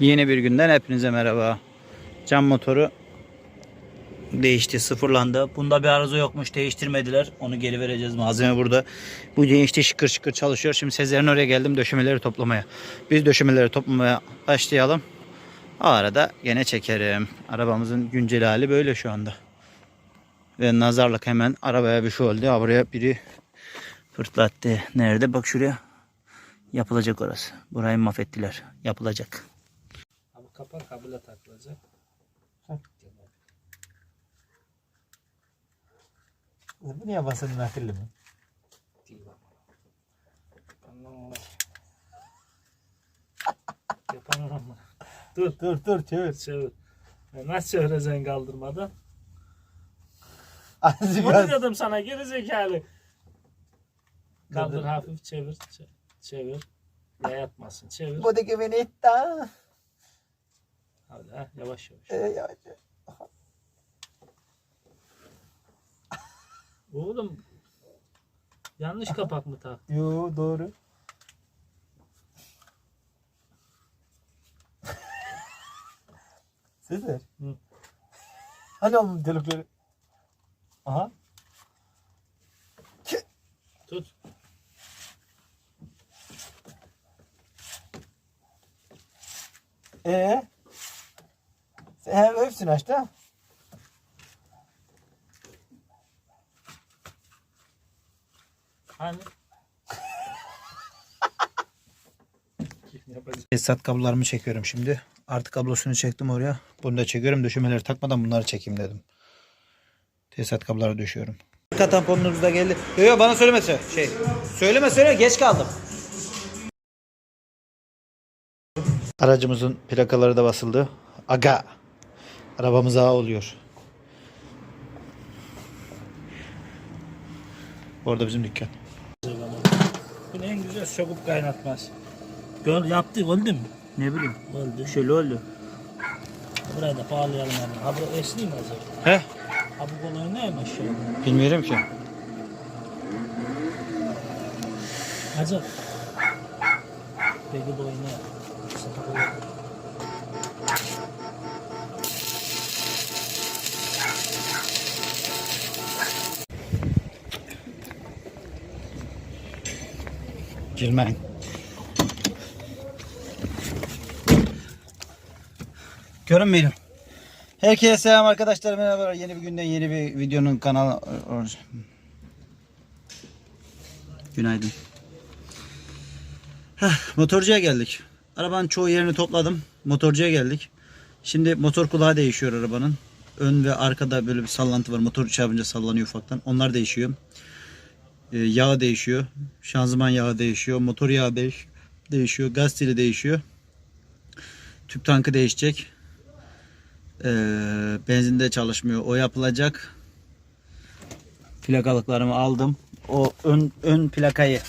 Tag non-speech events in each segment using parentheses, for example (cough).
Yeni bir günden hepinize merhaba. Cam motoru değişti, sıfırlandı. Bunda bir arıza yokmuş, değiştirmediler. Onu geri vereceğiz. Malzeme burada. Bu değişti, şıkır şıkır çalışıyor. Şimdi Sezer'in oraya geldim döşemeleri toplamaya. Biz döşemeleri toplamaya başlayalım. O arada gene çekerim. Arabamızın güncel hali böyle şu anda. Ve nazarlık hemen arabaya bir şey oldu. Ha, buraya biri fırtlattı. Nerede? Bak şuraya. Yapılacak orası. Burayı mahvettiler. Yapılacak. Kapak kabule takılacak. Bu niye basın nakilli mi? Değil. (laughs) Yapan ama. Dur. Dur dur çevir. Çevir. Nasıl çevireceksin kaldırmadan? Azıcık az. dedim sana geri zekalı. Kaldır hafif çevir. çe- Çevir. Ya yatmasın. Çevir. Bu da ki beni itti ha. Yavaş yavaş. Ee, yavaş. Oğlum yanlış kapak mı tak? Yo doğru. (laughs) Sezer. Hı. Hani oğlum delikleri? Aha. Tut. Ee? Hem hepsini açtı ha? Hani? (laughs) Tesisat kablolarımı çekiyorum şimdi. Artı kablosunu çektim oraya. Bunu da çekiyorum. Döşemeleri takmadan bunları çekeyim dedim. Tesisat kabloları döşüyorum. Arka tamponunuz da geldi. Yok yok bana söyleme sö- şey. Söyleme söyle geç kaldım. Aracımızın plakaları da basıldı. Aga. Arabamız ağa oluyor. Orada bizim dükkan. Bunu en güzel sokup kaynatmaz. Gör, yaptı oldu mu? Ne bileyim. Oldu. Şöyle oldu. Burayı da bağlayalım hemen. Ha bu esni mi? He? Ha bu kolay neymiş şey? Bilmiyorum ki. Acaba. Peki boyu ne? Girmeyin. Görünmeyelim. Herkese selam arkadaşlar. Merhabalar. Yeni bir günden yeni bir videonun kanalı. Günaydın. Heh, motorcuya geldik. Arabanın çoğu yerini topladım. Motorcuya geldik. Şimdi motor kulağı değişiyor arabanın. Ön ve arkada böyle bir sallantı var. Motor çarpınca sallanıyor ufaktan. Onlar değişiyor. Ee, yağ değişiyor. Şanzıman yağı değişiyor. Motor yağı değiş değişiyor. Gaz teli değişiyor. Tüp tankı değişecek. Ee, benzin de çalışmıyor. O yapılacak. Plakalıklarımı aldım. O ön, ön plakayı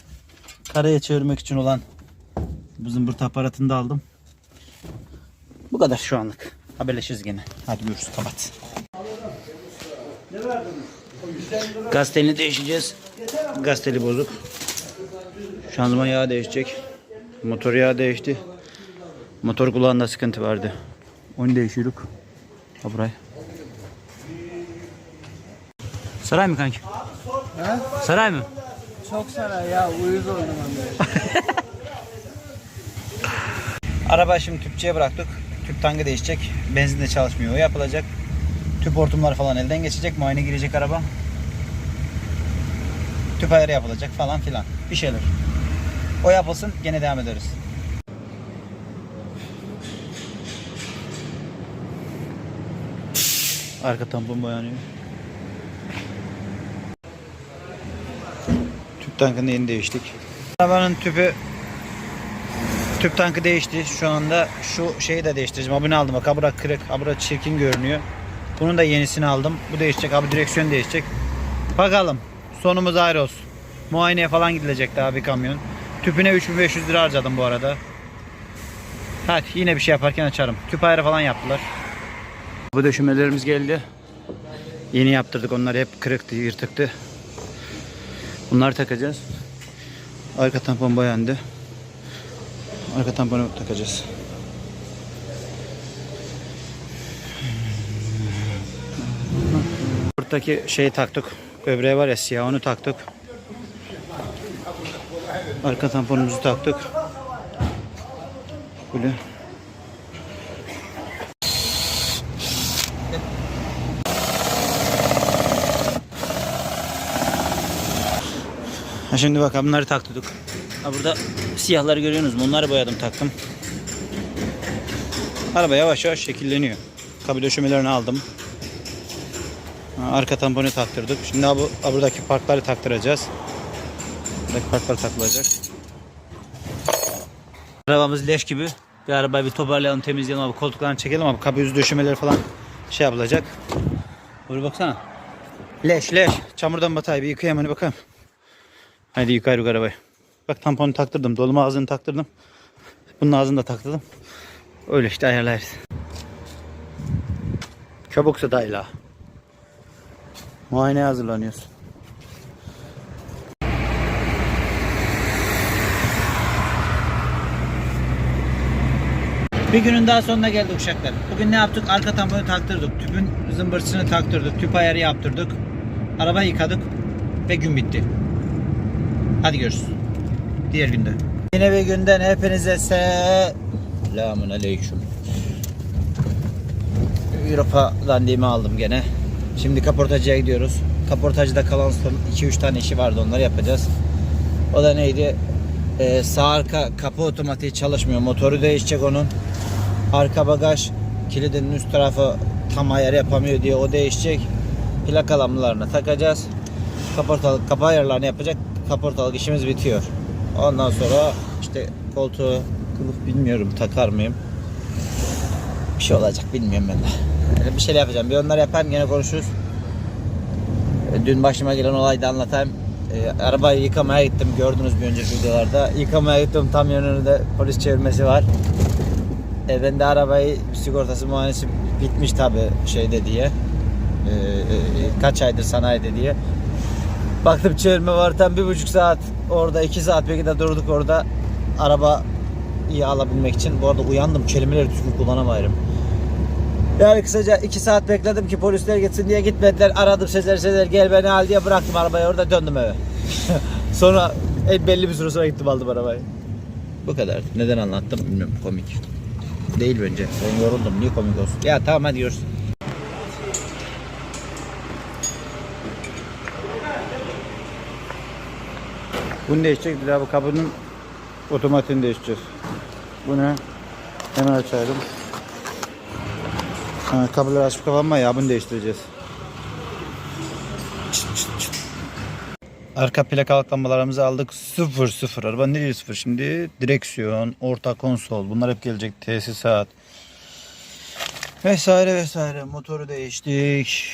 karaya çevirmek için olan bu zımbırt aparatını da aldım. Bu kadar şu anlık. Haberleşiriz gene. Hadi görüşürüz. Kapat. Gaz telini değişeceğiz. Gaz teli bozuk. Şanzıman yağı değişecek. Motor yağı değişti. Motor kulağında sıkıntı vardı. Onu değişiyorduk. Ha burayı. Saray mı kanki? Saray mı? Çok sana ya uyuz oldum ben (laughs) Araba şimdi tüpçüye bıraktık. Tüp tankı değişecek. Benzin de çalışmıyor. O yapılacak. Tüp hortumlar falan elden geçecek. Muayene girecek araba. Ayarı yapılacak falan filan. Bir şeyler. O yapılsın gene devam ederiz. Arka tampon boyanıyor. Tüp tankını yeni değiştik. Arabanın tüpü Tüp tankı değişti. Şu anda şu şeyi de değiştireceğim. Abone aldım. Bak abura kırık. Abura çirkin görünüyor. Bunun da yenisini aldım. Bu değişecek. Abi direksiyon değişecek. Bakalım. Sonumuz ayrı olsun. Muayeneye falan gidilecek daha bir kamyon. Tüpüne 3500 lira harcadım bu arada. Hadi yine bir şey yaparken açarım. Tüp ayrı falan yaptılar. Bu döşümelerimiz geldi. Yeni yaptırdık. Onlar hep kırıktı, yırtıktı. Bunları takacağız. Arka tampon boyandı. Arka tamponu takacağız. Buradaki şeyi taktık. Böbreği var ya siyah onu taktık. Arka tamponumuzu taktık. Böyle. Ha şimdi bak bunları taktık. Ha burada siyahları görüyorsunuz mu? Onları boyadım taktım. Araba yavaş yavaş şekilleniyor. Kablo döşemelerini aldım. Arka tamponu taktırdık. Şimdi bu, buradaki parkları taktıracağız. Buradaki parklar takılacak. Arabamız leş gibi. Bir arabayı bir toparlayalım, temizleyelim abi. Koltuklarını çekelim abi. Kablo yüz döşemeleri falan şey yapılacak. Buraya baksana. Leş leş. Çamurdan batay bir yıkayayım hani bakalım. Haydi yıkayırız arabayı. Bak tamponu taktırdım. Doluma ağzını taktırdım. Bunun ağzını da taktırdım. Öyle işte ayarlarız. Çabuksa dahil ha. Muayeneye hazırlanıyoruz. Bir günün daha sonuna geldik uşaklar. Bugün ne yaptık? Arka tamponu taktırdık. Tüpün zımbırtısını taktırdık. Tüp ayarı yaptırdık. Arabayı yıkadık. Ve gün bitti. Hadi görüşürüz. Diğer günde. Yine bir günden hepinize selamun aleyküm. Europa dandimi aldım gene. Şimdi kaportacıya gidiyoruz. Kaportacıda kalan son 2-3 tane işi vardı onları yapacağız. O da neydi? Ee, sağ arka kapı otomatiği çalışmıyor. Motoru değişecek onun. Arka bagaj kilidinin üst tarafı tam ayar yapamıyor diye o değişecek. Plaka lambalarını takacağız. Kaportalık kapı ayarlarını yapacak. Kaportalık işimiz bitiyor. Ondan sonra işte koltuğu kılıf bilmiyorum takar mıyım? Bir şey olacak bilmiyorum ben de. Öyle bir şeyler yapacağım. Bir onları yapayım gene konuşuruz. E, Dün başıma gelen olayı da anlatayım. E, arabayı yıkamaya gittim gördünüz bir önceki videolarda. Yıkamaya gittim tam yanında polis çevirmesi var. E, ben de arabayı sigortası muayenesi bitmiş tabi şeyde diye. E, kaç aydır sanayide diye. Baktım çevirme var tam bir buçuk saat orada iki saat belki de durduk orada araba iyi alabilmek için. Bu arada uyandım kelimeleri düzgün kullanamıyorum. Yani kısaca iki saat bekledim ki polisler gitsin diye gitmediler. Aradım Sezer Sezer gel beni al diye bıraktım arabayı orada döndüm eve. (laughs) sonra en belli bir süre sonra gittim aldım arabayı. Bu kadar. Neden anlattım bilmiyorum komik. Değil bence. Ben yoruldum. Niye komik olsun? Ya tamam hadi görüşürüz. Bunu değişecek. Bir daha bu kapının otomatiğini değiştireceğiz. Bu ne? Hemen açalım. Ha, kablolar açıp kapanma ya bunu değiştireceğiz. Arka plakalık lambalarımızı aldık. 0 0. Araba nereye 0 şimdi? Direksiyon, orta konsol. Bunlar hep gelecek. Tesisat. Vesaire vesaire. Motoru değiştik.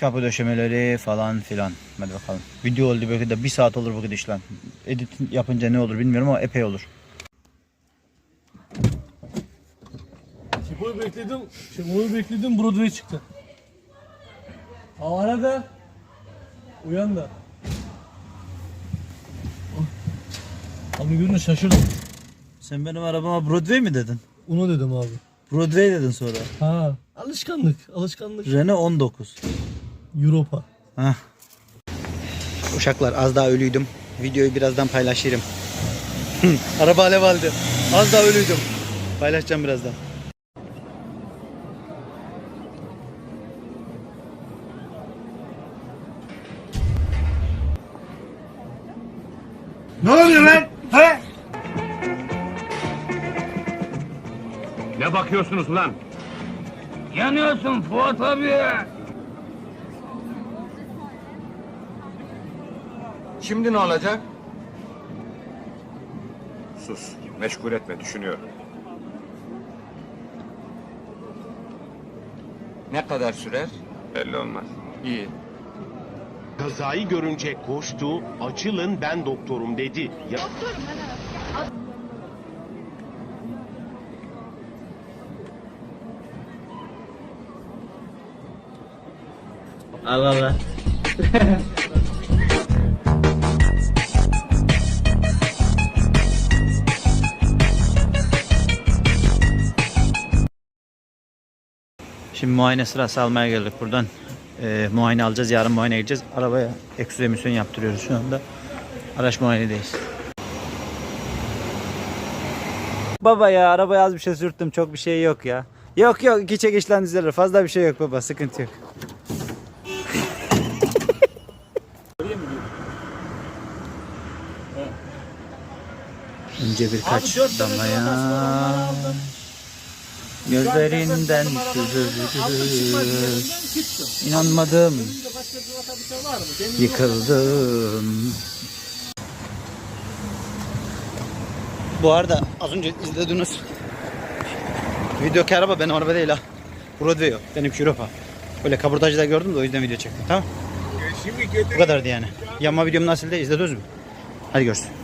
Kapı döşemeleri falan filan. Hadi bakalım. Video oldu belki de bir saat olur bu gidişle. Edit yapınca ne olur bilmiyorum ama epey olur. Şipo'yu bekledim. Şipo'yu bekledim Broadway çıktı. O arada uyan da. Abi görünce şaşırdım. Sen benim arabama Broadway mi dedin? Onu dedim abi. Broadway dedin sonra. Ha. Alışkanlık. Alışkanlık. Renault 19. Europa. Hah. Uşaklar az daha ölüydüm. Videoyu birazdan paylaşırım. (laughs) Araba alev aldı. Az daha ölüydüm. Paylaşacağım birazdan. Ne oluyor lan? He? Ne bakıyorsunuz lan? Yanıyorsun Fuat abi. Şimdi ne olacak? Sus, meşgul etme, düşünüyorum. Ne kadar sürer? Belli olmaz. İyi. Kazayı görünce koştu, açılın ben doktorum dedi. Ya Al al al. Şimdi muayene sırası almaya geldik buradan. E, muayene alacağız. Yarın muayene gideceğiz. Arabaya egzoz emisyon yaptırıyoruz şu anda. Araç muayenedeyiz. Baba ya arabaya az bir şey sürttüm. Çok bir şey yok ya. Yok yok iki çekişten düzelir. Fazla bir şey yok baba. Sıkıntı yok. Önce birkaç damlaya Gözlerinden süzüldü. İnanmadım. Yıkıldım. Bu arada az önce izlediniz Videoki araba benim araba değil ha. Broadway o benimki Europa. Böyle kaburtacıda gördüm de o yüzden video çektim tamam? Bu kadardı yani. Yanma videom nasıl izlediniz mü? Hadi görüşürüz